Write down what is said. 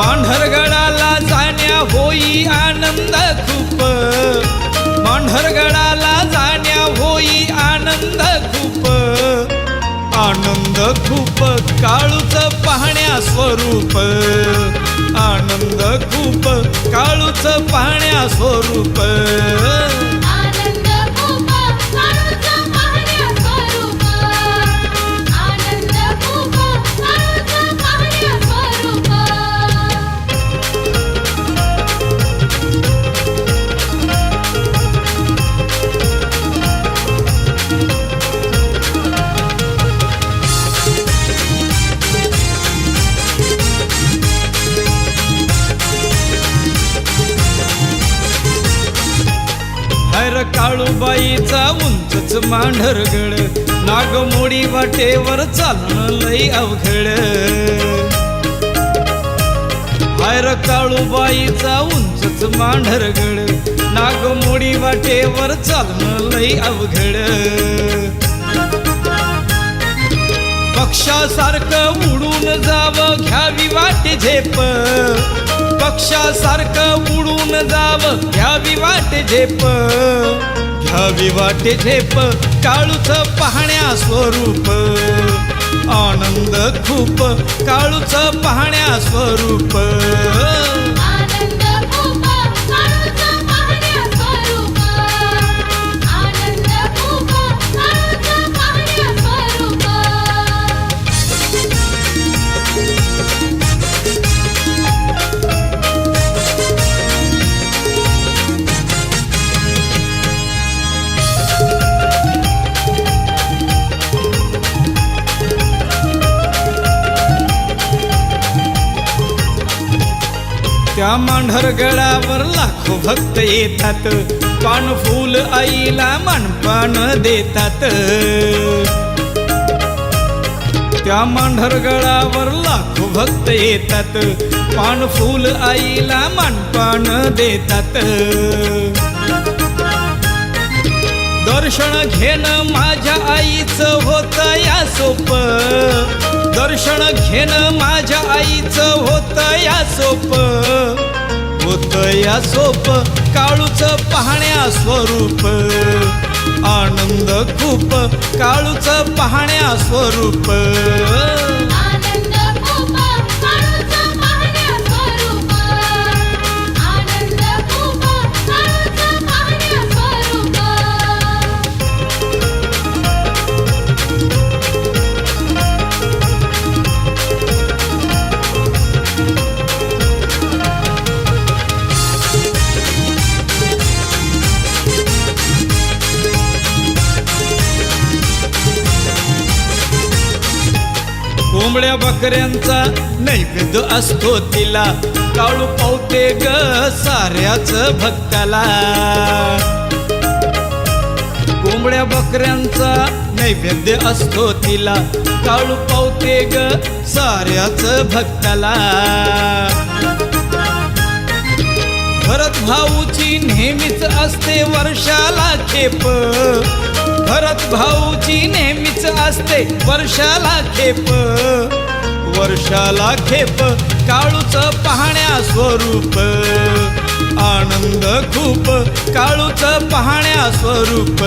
मांढरगडाला जाण्या होई आनंद खूप. मांढरगडाला जाण्या होई आनंद खूप. आनंद खूप काळूच पाहण्या स्वरूप. आनंद खूप काळूच पाहण्या स्वरूप. हर काळूबाईचा उंचच मांढरगड. नागमोडी वाटेवर चालणं लई अवघड. हायर काळूबाईचा उंचच मांढरगड. नागमोडी वाटेवर चालणं लई अवघड. पक्षासारखं उडून जावं घ्यावी वाटे झेप. पक्षासारखं उडून जावं. घ्यावी वाटे झेप घ्यावी वाटे झेप काळूच पाहण्या स्वरूप. आनंद खूप काळूच पाहण्या स्वरूप. त्या मांढरगडावर लाखो भक्त येतात. पानफूल आईला मानपान देतात. त्या मांढरगडावर लाखो भक्त येतात. पानफूल आईला मानपान देतात. दर्शन घेणं माझ्या आईचं होत या सोपं. दर्शन घेणं माझ्या आईचं होत या सोप. होत या सोप काळूच पाहण्या स्वरूप. आनंद खूप काळूच पाहण्या स्वरूप. कोंबड्या बकऱ्यांचा नैवेद्य असतो तिला. काळू पावते ग साऱ्याच भक्ताला. कोंबड्या बकऱ्यांचा नैवेद्य असतो तिला. काळू पावते ग साऱ्याच भक्ताला. भरत भाऊची नेहमीच असते वर्षाला खेप. भरत भाऊची नेहमीच असते वर्षाला खेप. वर्षाला खेप काळूच पाहण्या स्वरूप. आनंद खूप काळूच पाहण्या स्वरूप.